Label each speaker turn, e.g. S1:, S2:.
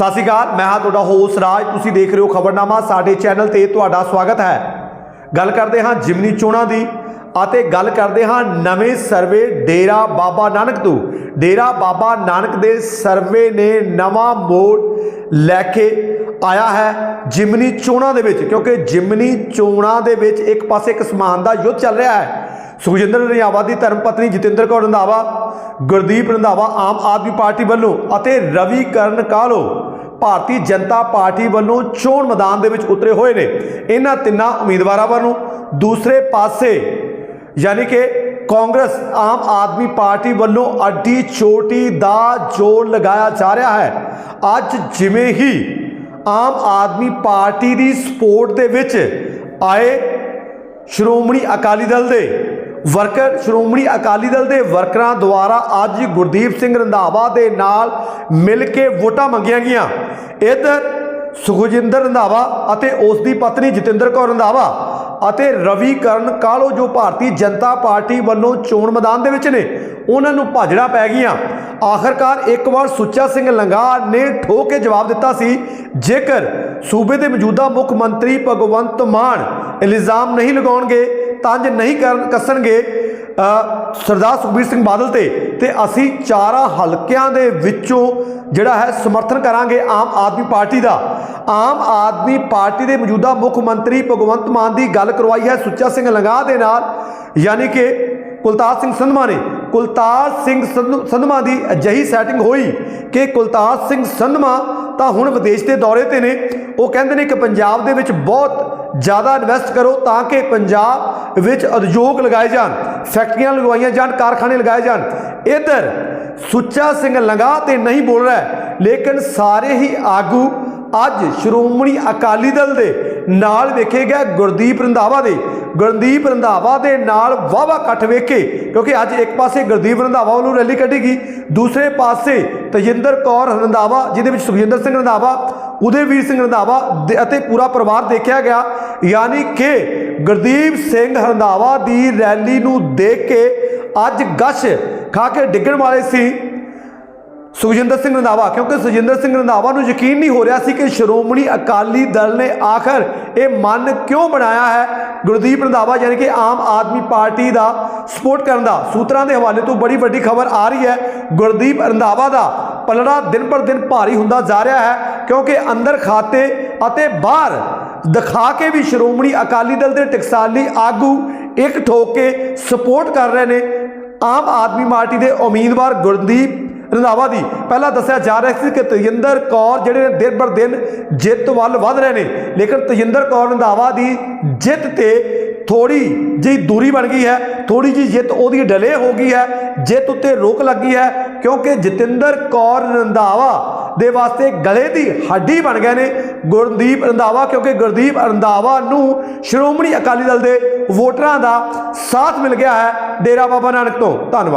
S1: ਸਤਿ ਸ਼੍ਰੀ ਅਕਾਲ, ਮੈਂ ਹਾਂ ਤੁਹਾਡਾ ਹੋਸ ਰਾਜ। ਤੁਸੀਂ ਦੇਖ ਰਹੇ ਹੋ ਖਬਰਨਾਮਾ। ਸਾਡੇ ਚੈਨਲ ਤੇ ਤੁਹਾਡਾ ਸਵਾਗਤ ਹੈ। ਗੱਲ ਕਰਦੇ ਹਾਂ ਜਿਮਨੀ ਚੋਣਾਂ ਦੀ ਅਤੇ ਗੱਲ ਕਰਦੇ ਹਾਂ ਨਵੇਂ ਸਰਵੇ ਡੇਰਾ ਬਾਬਾ ਨਾਨਕ ਤੋਂ। ਡੇਰਾ ਬਾਬਾ ਨਾਨਕ ਦੇ ਸਰਵੇ ਨੇ ਨਵਾਂ ਮੋੜ ਲੈ ਕੇ ਆਇਆ ਹੈ ਜਿਮਨੀ ਚੋਣਾਂ ਦੇ ਵਿੱਚ। ਕਿਉਂਕਿ ਜਿਮਨੀ ਚੋਣਾਂ ਦੇ ਵਿੱਚ ਇੱਕ ਪਾਸੇ ਇੱਕ ਸਮਾਨ ਦਾ ਯੁੱਧ ਚੱਲ ਰਿਹਾ ਹੈ। ਸੁਖਜਿੰਦਰ ਰੰਧਾਵਾ ਦੀ ਧਰਮ ਪਤਨੀ ਜਤਿੰਦਰ ਕੌਰ ਰੰਧਾਵਾ, ਗੁਰਦੀਪ ਰੰਧਾਵਾ ਆਮ ਆਦਮੀ ਪਾਰਟੀ ਵੱਲੋਂ ਅਤੇ ਰਵੀ ਕਰਨ ਕਾਲੋ ਭਾਰਤੀ ਜਨਤਾ ਪਾਰਟੀ ਵੱਲੋਂ ਚੋਣ ਮੈਦਾਨ ਦੇ ਵਿੱਚ ਉਤਰੇ ਹੋਏ ਨੇ। ਇਹਨਾਂ ਤਿੰਨਾਂ ਉਮੀਦਵਾਰਾਂ ਵੱਲੋਂ ਦੂਸਰੇ ਪਾਸੇ ਯਾਨੀ ਕਿ ਕਾਂਗਰਸ ਆਮ ਆਦਮੀ ਪਾਰਟੀ ਵੱਲੋਂ ਅੱਡੀ ਚੋਟੀ ਦਾ ਜ਼ੋਰ ਲਗਾਇਆ ਜਾ ਰਿਹਾ ਹੈ। ਅੱਜ ਜਿਵੇਂ ਹੀ ਆਮ ਆਦਮੀ ਪਾਰਟੀ ਦੀ ਸਪੋਰਟ ਦੇ ਵਿੱਚ ਆਏ ਸ਼੍ਰੋਮਣੀ ਅਕਾਲੀ ਦਲ ਦੇ ਵਰਕਰ ਸ਼੍ਰੋਮਣੀ ਅਕਾਲੀ ਦਲ ਦੇ ਵਰਕਰਾਂ ਦੁਆਰਾ ਅੱਜ ਗੁਰਦੀਪ ਸਿੰਘ ਰੰਧਾਵਾ ਦੇ ਨਾਲ ਮਿਲ ਕੇ ਵੋਟਾਂ ਮੰਗੀਆਂ ਗਈਆਂ। ਇੱਧਰ ਸੁਖਜਿੰਦਰ ਰੰਧਾਵਾ ਅਤੇ ਉਸ ਦੀ ਪਤਨੀ ਜਤਿੰਦਰ ਕੌਰ ਰੰਧਾਵਾ ਅਤੇ ਰਵੀ ਕਰਨ ਕਾਲੋ, ਜੋ ਭਾਰਤੀ ਜਨਤਾ ਪਾਰਟੀ ਵੱਲੋਂ ਚੋਣ ਮੈਦਾਨ ਦੇ ਵਿੱਚ ਨੇ, ਉਹਨਾਂ ਨੂੰ ਭਾਜੜਾ ਪੈ ਗਈਆਂ। ਆਖਰਕਾਰ ਇੱਕ ਵਾਰ ਸੁੱਚਾ ਸਿੰਘ ਲੰਗਾ ਨੇ ਠੋਕ ਕੇ ਜਵਾਬ ਦਿੱਤਾ ਸੀ, ਜੇਕਰ ਸੂਬੇ ਦੇ ਮੌਜੂਦਾ ਮੁੱਖ ਮੰਤਰੀ ਭਗਵੰਤ ਮਾਨ ਇਲਜ਼ਾਮ ਨਹੀਂ ਲਗਾਉਣਗੇ ਤੰਜ ਨਹੀਂ ਕਰਨ ਕੱਸਣਗੇ ਸਰਦਾਰ ਸੁਖਬੀਰ ਸਿੰਘ ਬਾਦਲ ਤੇ। ਤੇ ਅਸੀਂ ਚਾਰਾਂ ਹਲਕਿਆਂ ਦੇ ਵਿੱਚੋਂ ਜਿਹੜਾ ਹੈ ਸਮਰਥਨ ਕਰਾਂਗੇ ਆਮ ਆਦਮੀ ਪਾਰਟੀ ਦਾ। ਆਮ ਆਦਮੀ ਪਾਰਟੀ ਦੇ ਮੌਜੂਦਾ ਮੁੱਖ ਮੰਤਰੀ ਭਗਵੰਤ ਮਾਨ ਦੀ ਗੱਲ ਕਰਵਾਈ ਹੈ ਸੁੱਚਾ ਸਿੰਘ ਲੰਗਾ ਦੇ ਨਾਲ, ਯਾਨੀ ਕਿ ਕੁਲਤਾਰ ਸਿੰਘ ਸੰਧਮਾ ਨੇ। ਕੁਲਤਾਰ ਸਿੰਘ ਸੰਧ- ਸੰਧਮਾ ਦੀ ਅਜਿਹੀ ਸੈਟਿੰਗ ਹੋਈ ਕਿ ਕੁਲਤਾਰ ਸਿੰਘ ਸੰਧਮਾ ਤਾਂ ਹੁਣ ਵਿਦੇਸ਼ ਦੇ ਦੌਰੇ ਤੇ ਨੇ। ਉਹ ਕਹਿੰਦੇ ਨੇ ਕਿ ਪੰਜਾਬ ਦੇ ਵਿੱਚ ਬਹੁਤ ਜ਼ਿਆਦਾ ਇਨਵੈਸਟ ਕਰੋ ਤਾਂ ਕਿ ਪੰਜਾਬ ਵਿੱਚ ਉਦਯੋਗ ਲਗਾਏ ਜਾਣ, ਫੈਕਟਰੀਆਂ ਲਗਵਾਈਆਂ ਜਾਣ, ਕਾਰਖਾਨੇ ਲਗਾਏ ਜਾਣ। ਇਧਰ ਸੁੱਚਾ ਸਿੰਘ ਲੰਗਾ ਤੇ ਨਹੀਂ ਬੋਲ ਰਿਹਾ, ਲੇਕਿਨ ਸਾਰੇ ਹੀ ਆਗੂ ਅੱਜ ਸ਼੍ਰੋਮਣੀ ਅਕਾਲੀ ਦਲ ਦੇ ਨਾਲ ਵੇਖੇ ਗਏ ਗੁਰਦੀਪ ਰੰਧਾਵਾ ਦੇ। ਗੁਰਦੀਪ ਰੰਧਾਵਾ ਦੇ ਨਾਲ ਵਾਵਾ ਇਕੱਠ ਵੇਖੇ ਕਿਉਂਕਿ ਅੱਜ ਇੱਕ ਪਾਸੇ ਗੁਰਦੀਪ ਰੰਧਾਵਾ ਵੱਲੋਂ ਰੈਲੀ ਕੱਢੇਗੀ ਦੂਸਰੇ ਪਾਸੇ ਤਜਿੰਦਰ ਕੌਰ ਰੰਧਾਵਾ, ਜਿਹਦੇ ਵਿੱਚ ਸੁਖਜਿੰਦਰ ਸਿੰਘ ਰੰਧਾਵਾ, ਉਦੇਵੀਰ ਸਿੰਘ ਰੰਧਾਵਾ ਦੇ- ਅਤੇ ਪੂਰਾ ਪਰਿਵਾਰ ਦੇਖਿਆ ਗਿਆ। ਯਾਨੀ ਕਿ ਗੁਰਦੀਪ ਸਿੰਘ ਰੰਧਾਵਾ ਦੀ ਰੈਲੀ ਨੂੰ ਦੇਖ ਕੇ ਅੱਜ ਗਸ਼ ਖਾ ਕੇ ਡਿੱਗਣ ਵਾਲੇ ਸੀ। ਸੁਖਜਿੰਦਰ ਸਿੰਘ ਰੰਧਾਵਾ, ਕਿਉਂਕਿ ਸੁਖਜਿੰਦਰ ਸਿੰਘ ਰੰਧਾਵਾ ਨੂੰ ਯਕੀਨ ਨਹੀਂ ਹੋ ਰਿਹਾ ਸੀ ਕਿ ਸ਼੍ਰੋਮਣੀ ਅਕਾਲੀ ਦਲ ਨੇ ਆਖਰ ਇਹ ਮਨ ਕਿਉਂ ਬਣਾਇਆ ਹੈ? ਗੁਰਦੀਪ ਰੰਧਾਵਾ ਯਾਨੀ ਕਿ ਆਮ ਆਦਮੀ ਪਾਰਟੀ ਦਾ ਸਪੋਰਟ ਕਰਨ ਦਾ ਸੂਤਰਾਂ ਦੇ ਹਵਾਲੇ ਤੋਂ ਬੜੀ ਵੱਡੀ ਖਬਰ ਆ ਰਹੀ ਹੈ। ਗੁਰਦੀਪ ਰੰਧਾਵਾ ਦਾ ਪਲੜਾ ਦਿਨ ਪਰ ਦਿਨ ਭਾਰੀ ਹੁੰਦਾ ਜਾ ਰਿਹਾ ਹੈ, ਕਿਉਂਕਿ ਅੰਦਰ ਖਾਤੇ ਅਤੇ ਬਾਹਰ ਦਿਖਾ ਕੇ ਵੀ ਸ਼੍ਰੋਮਣੀ ਅਕਾਲੀ ਦਲ ਦੇ ਟਕਸਾਲੀ ਆਗੂ ਇੱਕ ਠੋਕ ਕੇ ਸਪੋਰਟ ਕਰ ਰਹੇ ਨੇ। ਆਮ ਆਦਮੀ ਪਾਰਟੀ ਦੇ ਉਮੀਦਵਾਰ ਗੁਰਦੀਪ ਰੰਧਾਵਾ ਦੀ। ਪਹਿਲਾਂ ਦੱਸਿਆ ਜਾ ਰਿਹਾ ਸੀ ਕਿ ਤਜਿੰਦਰ ਕੌਰ ਜਿਹੜੇ ਨੇ ਦਿਨ ਬਰ ਦਿਨ ਜਿੱਤ ਵੱਲ ਵਧ ਰਹੇ ਨੇ, ਲੇਕਿਨ ਤਜਿੰਦਰ ਕੌਰ ਰੰਧਾਵਾ ਦੀ ਜਿੱਤ ਤੇ ਥੋੜੀ ਜਿਹੀ ਦੂਰੀ ਬਣ ਗਈ ਹੈ ਥੋੜੀ ਜਿਹੀ ਜਿੱਤ ਉਹਦੀ ਡਿਲੇ ਹੋ ਗਈ ਹੈ, ਜਿੱਤ ਉੱਤੇ ਰੋਕ ਲੱਗੀ ਹੈ, ਕਿਉਂਕਿ ਜਤਿੰਦਰ ਕੌਰ ਰੰਧਾਵਾ ਦੇ ਵਾਸਤੇ ਗਲੇ ਦੀ ਹੱਡੀ ਬਣ ਗਏ ਨੇ ਗੁਰਦੀਪ ਰੰਧਾਵਾ, ਕਿਉਂਕਿ ਗੁਰਦੀਪ ਰੰਧਾਵਾ ਨੂੰ ਸ਼੍ਰੋਮਣੀ ਅਕਾਲੀ ਦਲ ਦੇ ਵੋਟਰਾਂ ਦਾ ਸਾਥ ਮਿਲ ਗਿਆ ਹੈ ਡੇਰਾ ਬਾਬਾ ਨਾਨਕ ਤੋਂ। ਧੰਨਵਾਦ।